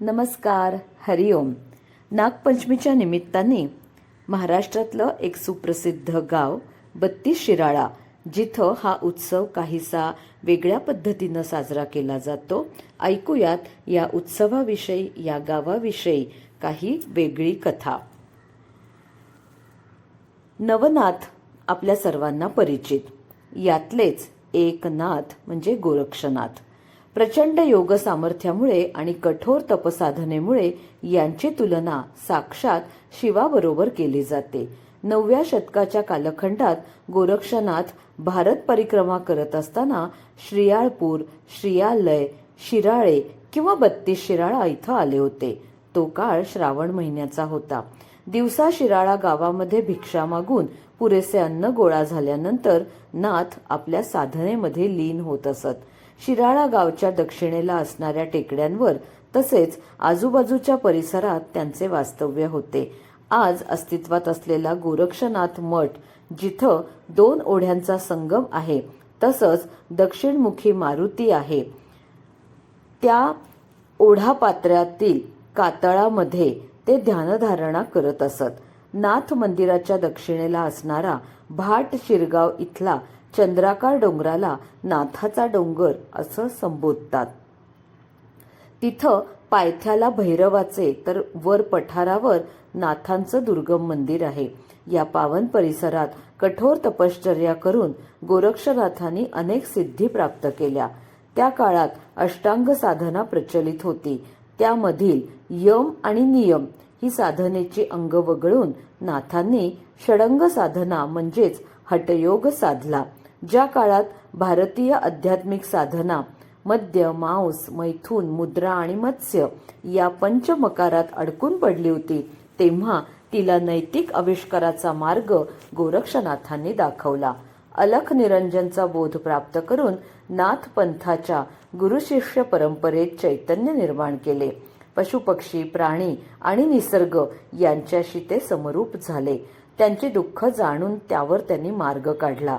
नमस्कार हरिओम नागपंचमीच्या निमित्ताने महाराष्ट्रातलं एक सुप्रसिद्ध गाव बत्तीस शिराळा जिथं हा उत्सव काहीसा वेगळ्या पद्धतीनं साजरा केला जातो. ऐकूयात या उत्सवाविषयी या गावाविषयी काही वेगळी कथा. नवनाथ आपल्या सर्वांना परिचित. यातलेच एक नाथ म्हणजे गोरक्षनाथ. प्रचंड योग सामर्थ्यामुळे आणि कठोर तपसाधनेमुळे यांची तुलना साक्षात शिवाबरोबर केली जाते. नवव्या शतकाच्या कालखंडात गोरक्षनाथ भारत परिक्रमा करत असताना श्रियाळपूर श्रियालय शिराळे किंवा बत्तीस शिराळा इथं आले होते. तो काळ श्रावण महिन्याचा होता. दिवसा शिराळा गावामध्ये भिक्षा मागून पुरेसे अन्न गोळा झाल्यानंतर नाथ आपल्या साधनेमध्ये लीन होत असत. शिराळा गावच्या दक्षिणेला असणाऱ्या टेकड्यांवर तसेच आजूबाजूच्या परिसरात त्यांचे वास्तव्य होते. आज अस्तित्वात असलेला गोरक्षनाथ मठ जिथं दोन ओढ्यांचा संगम आहे तसंच दक्षिणमुखी मारुती आहे. त्या ओढापात्रातील कातळामध्ये ते ध्यानधारणा करत असत. नाथ मंदिराच्या दक्षिणेला असणारा भाट शिरगाव इथला चंद्राकार डोंगराला नाथाचा डोंगर असं संबोधतात. तिथं पायथ्याला भैरवाचे तर वर पठारावर नाथांचं दुर्गम मंदिर आहे. या पावन परिसरात कठोर तपश्चर्या करून गोरक्षनाथांनी अनेक सिद्धी प्राप्त केल्या. त्या काळात अष्टांग साधना प्रचलित होती. त्यामधील यम आणि नियम ही साधनेची अंग वगळून नाथांनी षडंग साधना म्हणजेच हटयोग साधला. ज्या काळात भारतीय आध्यात्मिक साधना मद्य मांस मैथून मुद्रा आणि मत्स्य या पंचमकारात अडकून पडली होती तेव्हा तिला नैतिक आविष्काराचा मार्ग गोरक्षनाथांनी दाखवला. अलख निरंजनचा बोध प्राप्त करून नाथ पंथाच्या गुरुशिष्य परंपरेत चैतन्य निर्माण केले. पशुपक्षी प्राणी आणि निसर्ग यांच्याशी ते समरूप झाले. त्यांचे दुःख जाणून त्यावर त्यांनी मार्ग काढला.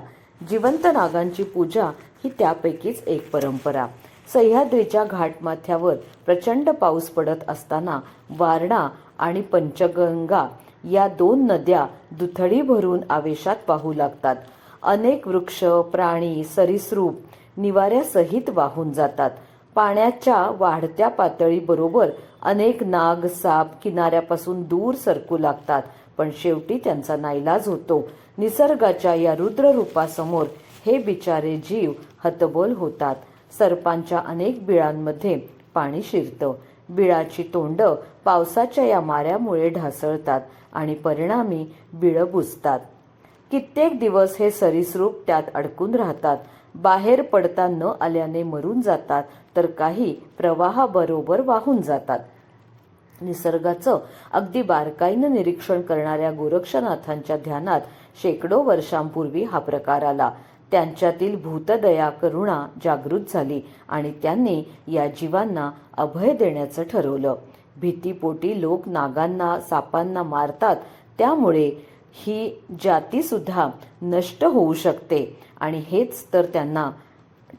जिवंत नागांची पूजा ही त्यापैकीच एक परंपरा. सह्याद्रीच्या घाटमाथ्यावर प्रचंड पाऊस पडत असताना वारणा आणि पंचगंगा या दोन नद्या दुथडी भरून आवेशात वाहू लागतात. अनेक वृक्ष प्राणी सरीसृप निवाऱ्यासहित वाहून जातात. पाण्याच्या वाढत्या पातळीबरोबर अनेक नाग साप किनाऱ्यापासून दूर सरकू लागतात पण शेवटी त्यांचा नाईलाज होतो. निसर्गाच्या या रुद्र रूपासमोर हे बिचारे जीव हतबोल होतात. सर्पांच्या अनेक बिळांमध्ये पाणी शिरतं. बिळाची तोंड पावसाच्या या माऱ्यामुळे ढासळतात आणि परिणामी बिळं बुजतात. कित्येक दिवस हे सरीसृप त्यात अडकून राहतात. बाहेर पडता न आल्याने मरून जातात तर काही प्रवाहाबरोबर वाहून जातात. निसर्गाचं अगदी बारकाईनं निरीक्षण करणाऱ्या गोरक्षनाथांच्या ध्यानात शेकडो वर्षांपूर्वी हा प्रकार आला. त्यांच्यातील भूतदया करुणा जागृत झाली आणि त्यांनी या जीवांना अभय देण्याचं ठरवलं. भीतीपोटी लोक नागांना सापांना मारतात त्यामुळे ही जातीसुद्धा नष्ट होऊ शकते. आणि हेच तर त्यांना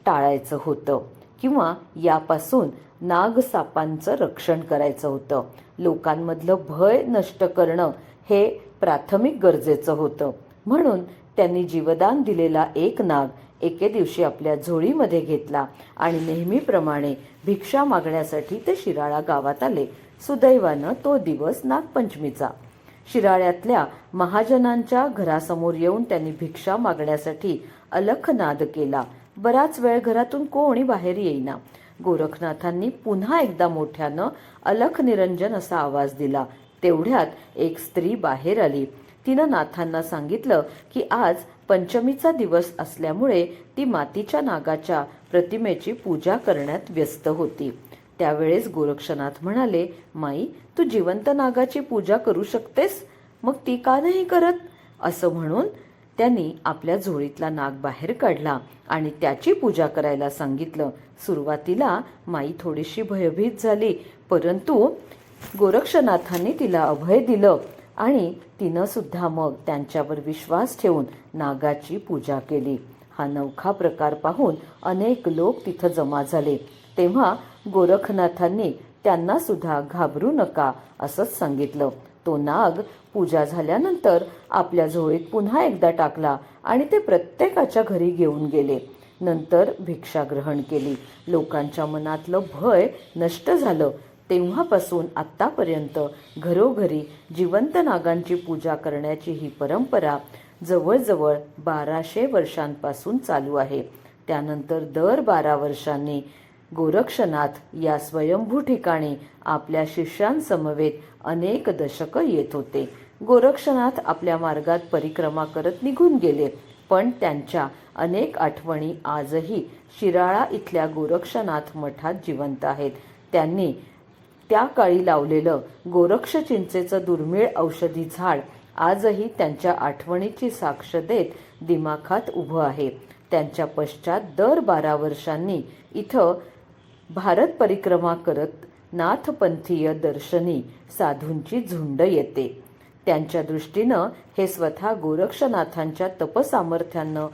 टाळायचं होतं. किंवा यापासून नागसापांचं रक्षण करायचं होतं. लोकांमधलं भय नष्ट करणं हे प्राथमिक गरजेचं होतं. म्हणून त्यांनी जीवदान दिलेला एक नाग एके दिवशी आपल्या झोळीमध्ये घेतला आणि नेहमीप्रमाणे भिक्षा मागण्यासाठी ते शिराळा गावात आले. सुदैवानं तो दिवस नागपंचमीचा. शिराळ्यातल्या महाजनांच्या घरासमोर येऊन त्यांनी भिक्षा मागण्यासाठी अलख नाद केला. बराच वेळ घरातून कोणी बाहेर येईना. गोरखनाथांनी पुन्हा एकदा मोठ्यानं अलख निरंजन असा आवाज दिला. तेवढ्यात एक स्त्री बाहेर आली. तिनं नाथांना सांगितलं की आज पंचमीचा दिवस असल्यामुळे ती मातीच्या नागाच्या प्रतिमेची पूजा करण्यात व्यस्त होती. त्यावेळेस गोरक्षनाथ म्हणाले माई तू जिवंत नागाची पूजा करू शकतेस? मग ती का नाही करत? असं म्हणून त्यांनी आपल्या झोळीतला नाग बाहेर काढला आणि त्याची पूजा करायला सांगितलं. सुरुवातीला माई थोडीशी भयभीत झाली परंतु गोरक्षनाथांनी तिला अभय दिलं आणि तिनं सुद्धा मग त्यांच्यावर विश्वास ठेवून नागाची पूजा केली. हा नवखा प्रकार पाहून अनेक लोक तिथं जमा झाले. तेव्हा गोरखनाथांनी त्यांना सुद्धा घाबरू नका असंच सांगितलं. तो नाग पूजा झाल्यानंतर आपल्या झोळीत पुन्हा एकदा टाकला आणि ते प्रत्येकाच्या घरी घेऊन गेले. नंतर भिक्षा ग्रहण केली. लोकांच्या मनातलं भय नष्ट झालं. तेव्हापासून आत्तापर्यंत घरोघरी जिवंत नागांची पूजा करण्याची ही परंपरा जवळजवळ बाराशे वर्षांपासून चालू आहे. त्यानंतर दर बारा वर्षांनी गोरक्षनाथ या स्वयंभू ठिकाणी आपल्या शिष्यांसमवेत अनेक दशकं येत होते. गोरक्षनाथ आपल्या मार्गात परिक्रमा करत निघून गेले पण त्यांच्या अनेक आठवणी आजही शिराळा इथल्या गोरक्षनाथ मठात जिवंत आहेत. त्यांनी त्या काळी लावलेलं गोरक्ष चिंचेचं दुर्मिळ औषधी झाड आजही त्यांच्या आठवणीची साक्ष देत दिमाखात उभं आहे. त्यांच्या पश्चात दर बारा वर्षांनी इथं भारत परिक्रमा करत नाथपंथीय दर्शनी साधूंची झुंड येते. त्यांच्या दृष्टीनं हे स्वतः गोरक्षनाथांच्या तपसामर्थ्यानं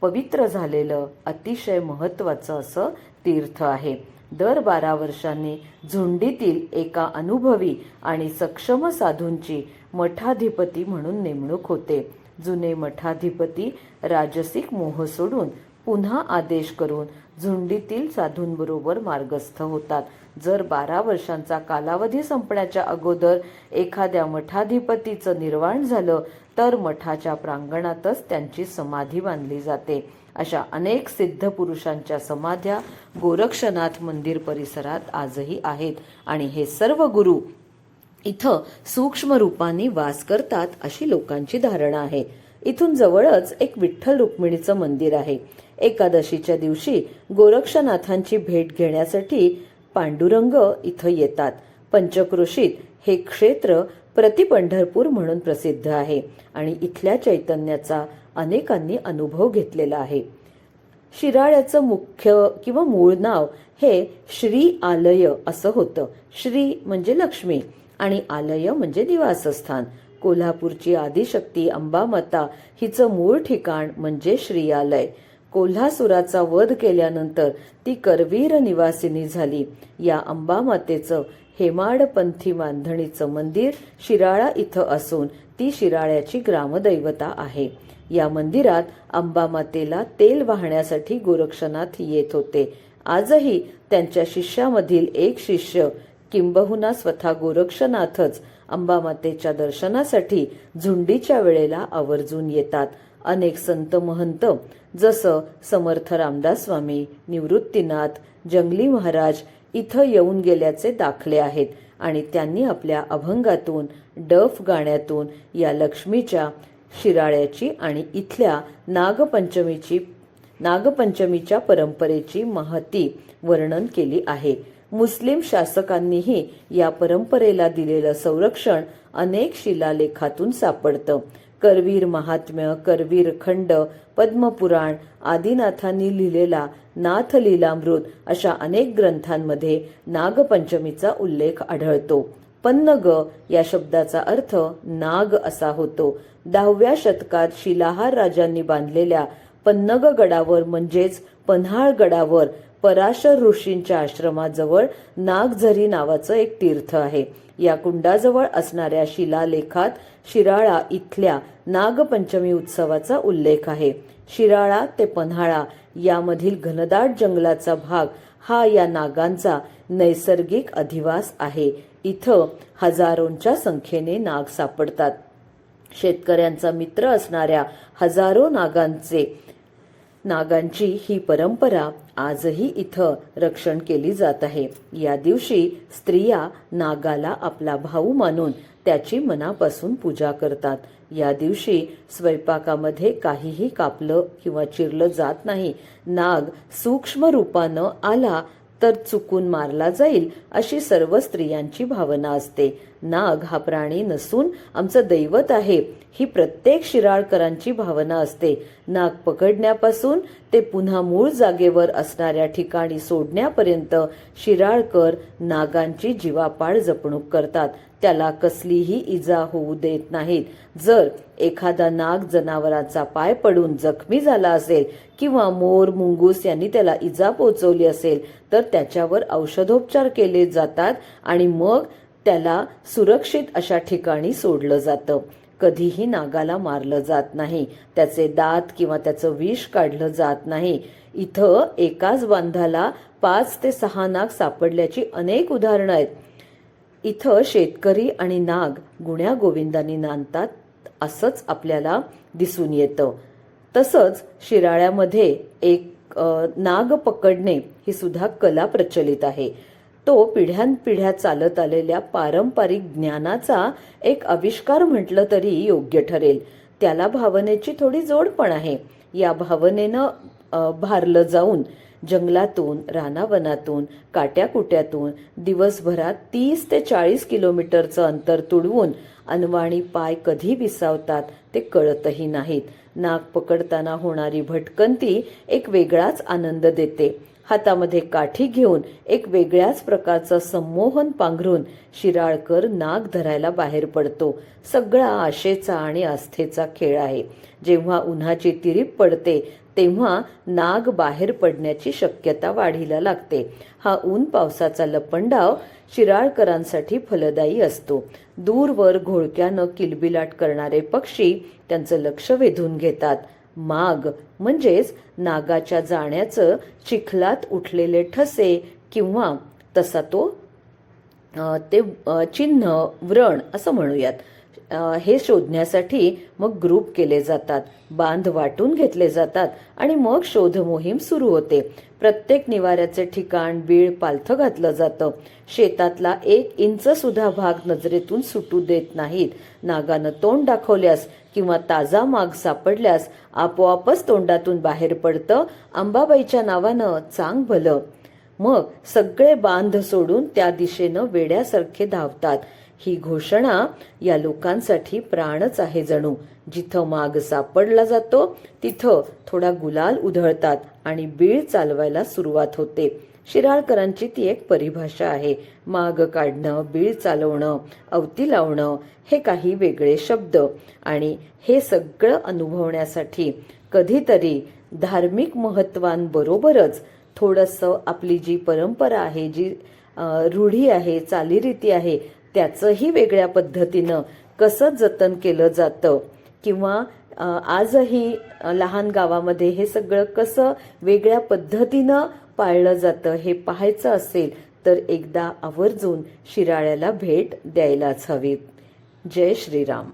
पवित्र झालेलं अतिशय महत्त्वाचं असं तीर्थ आहे. दर बारा वर्षांनी झुंडीतील एका अनुभवी आणि सक्षम साधूंची मठाधिपती म्हणून नेमणूक होते. जुने मठाधिपती राजसिक मोह सोडून पुन्हा आदेश करून झुंडीतील साधूंबरोबर मार्गस्थ होतात. जर बारा वर्षांचा कालावधी संपण्याच्या अगोदर एखाद्या मठाधिपतीचं निर्वाण झालं तर मठाच्या प्रांगणातच त्यांची समाधी बांधली जाते. अशा अनेक सिद्ध पुरुषांच्या समाध्या गोरक्षनाथ मंदिर परिसरात आजही आहेत आणि हे सर्व गुरु इथं सूक्ष्म रूपाने वास करतात अशी लोकांची धारणा आहे. इथून जवळच एक विठ्ठल रुक्मिणीचं मंदिर आहे. एकादशीच्या दिवशी गोरक्षनाथांची भेट घेण्यासाठी पांडुरंग इथं येतात. पंचक्रोशीत हे क्षेत्र प्रतिपंढरपूर म्हणून प्रसिद्ध आहे आणि इथल्या चैतन्याचा अनेकांनी अनुभव घेतलेला आहे. शिराळ्याचं मुख्य किंवा मूळ नाव हे श्री आलय असं होतं. श्री म्हणजे लक्ष्मी आणि आलय म्हणजे निवासस्थान. कोल्हापूरची आदिशक्ती अंबामाता हिचं मूळ ठिकाण म्हणजे श्रीयालय. कोल्हासुराचा वध केल्यानंतर ती करवीर निवासिनी झाली. या अंबामातेचं हेमाडपंथी बांधणीचं मंदिर शिराळा इथं असून ती शिराळ्याची ग्रामदैवता आहे. या मंदिरात अंबामातेला तेल वाहण्यासाठी गोरक्षनाथ येत होते. आजही त्यांच्या शिष्यामधील एक शिष्य किंबहुना स्वतः गोरक्षनाथच अंबामातेच्या दर्शनासाठी झुंडीच्या वेळेला आवर्जून येतात. अनेक संत महंत जसं समर्थ रामदास स्वामी निवृत्तीनाथ जंगली महाराज इथं येऊन गेल्याचे दाखले आहेत आणि त्यांनी आपल्या अभंगातून डफ गाण्यातून या लक्ष्मीच्या शिराळ्याची आणि इथल्या नागपंचमीची नागपंचमीच्या परंपरेची महती वर्णन केली आहे. मुस्लिम शासकांनीही या परंपरेला दिलेलं संरक्षण अनेक शिलालेखातून सापडतं. करवीर महात्म्य करवीर खंड पद्मपुराण आदिनाथांनी लिहिलेला नाथ लीलामृत अशा अनेक ग्रंथांमध्ये नागपंचमीचा उल्लेख आढळतो. पन्नग या शब्दाचा अर्थ नाग असा होतो. दहाव्या शतकात शिलाहार राजांनी बांधलेल्या पन्नग गडावर म्हणजेच पन्हाळ गडावर पराशर ऋषींच्या आश्रमाजवळ नागझरी नावाचं एक तीर्थ आहे. या कुंडाजवळ असणाऱ्या शिलालेखात शिराळा इथल्या नागपंचमी उत्सवाचा उल्लेख आहे. शिराळा ते पन्हाळा यामधील घनदाट जंगलाचा भाग हा या नागांचा नैसर्गिक अधिवास आहे. इथं हजारोंच्या संख्येने नाग सापडतात. शेतकऱ्यांचा मित्र असणाऱ्या हजारो नागांचे नागांची ही परंपरा आजही इथं रक्षण केली जात आहे. या दिवशी स्त्रिया नागाला आपला भाऊ मानून त्याची मनापासून पूजा करतात. या दिवशी स्वयंपाकामध्ये काहीही कापलं किंवा चिरलं जात नाही. नाग सूक्ष्म रूपानं आला तर चुकून मारला जाईल अशी सर्व स्त्रियांची भावना असते. नाग हा प्राणी नसून आमचं दैवत आहे ही प्रत्येक शिराळकरांची भावना असते. नाग पकडण्यापासून ते पुन्हा मूळ जागेवर असणाऱ्या ठिकाणी सोडण्यापर्यंत शिराळकर नागांची जीवापाड जपणूक करतात. त्याला कसलीही इजा होऊ देत नाहीत. जर एखादा नाग जनावराचा पाय पडून जखमी झाला असेल किंवा मोर मुंगूस यांनी त्याला इजा पोचवली असेल तर त्याच्यावर औषधोपचार केले जातात आणि मग त्याला सुरक्षित अशा ठिकाणी सोडलं जातं. कधीही नागाला मारलं जात नाही. त्याचे दात किंवा त्याचं विष काढलं जात नाही. इथं एकाच बांधाला पाच ते सहा नाग सापडल्याची अनेक उदाहरणं आहेत. इथं शेतकरी आणि नाग गुण्या गोविंदांनी नांदतात असंच आपल्याला दिसून येतं. तसंच शिराळ्यामध्ये एक नाग पकडणे ही सुद्धा कला प्रचलित आहे. तो पिढ्यानपिढ्या चालत आलेल्या पारंपरिक ज्ञानाचा एक आविष्कार म्हटलं तरी योग्य ठरेल. त्याला भावनेची थोडी जोड पण आहे. या भावनेनं भारलं जाऊन जंगलातून रानावनातून काट्याकुट्यातून दिवसभरात तीस ते चाळीस किलोमीटरचं अंतर तुडवून अनवाणी पाय कधी विसावतात ते कळतही नाहीत. नाग पकडताना होणारी भटकंती एक वेगळाच आनंद देते. हातामध्ये काठी घेऊन एक वेगळ्याच प्रकारचं संमोहन पांघरून शिराळकर नाग धरायला बाहेर पडतो. सगळा आशेचा आणि आस्थेचा खेळ आहे. जेव्हा उन्हाची तिरीप पडते तेव्हा नाग बाहेर पडण्याची शक्यता वाढीला लागते. हा ऊन पावसाचा लपंडाव शिराळकरांसाठी फलदायी असतो. दूरवर घोळक्यानं किलबिलाट करणारे पक्षी त्यांचं लक्ष वेधून घेतात. माग म्हणजेच नागाच्या जाण्याचं चिखलात उठलेले ठसे किंवा तसा तो ते चिन्ह व्रण असं म्हणूयात. हे शोधण्यासाठी मग ग्रुप केले जातात बांध वाटून घेतले जातात आणि मग शोध मोहीम सुरू होते. प्रत्येक निवाऱ्याचे ठिकाण बीळ पालथं घातलं जातं. शेतातला एक इंच सुद्धा भाग नजरेतून सुटू देत नाहीत. नागानं तोंड दाखवल्यास किंवा ताजा माग सापडल्यास आपोआपच तोंडातून बाहेर पडतं अंबाबाईच्या नावानं चांग भलं. मग सगळे बांध सोडून त्या दिशेनं वेड्यासारखे धावतात. ही घोषणा या लोकांसाठी प्राणच आहे जणू. जिथं माग सापडला जातो तिथं थोडा गुलाल उधळतात आणि बीळ चालवायला सुरुवात होते. शिराळकरांची ती एक परिभाषा आहे. माग काढणं बीळ चालवणं अवती लावणं हे काही वेगळे शब्द. आणि हे सगळं अनुभवण्यासाठी कधीतरी धार्मिक महत्वांबरोबरच थोडंसं आपली जी परंपरा आहे जी रूढी आहे चालीरीती आहे त्याचंही वेगळ्या पद्धतीनं कसं जतन केलं जातं? किंवा आजही लहान गावामध्ये हे सगळं कसं वेगळ्या पद्धतीनं पाळलं जातं हे पाहायचं असेल तर एकदा आवर्जून शिराळ्याला भेट द्यायलाच हवी. जय श्रीराम.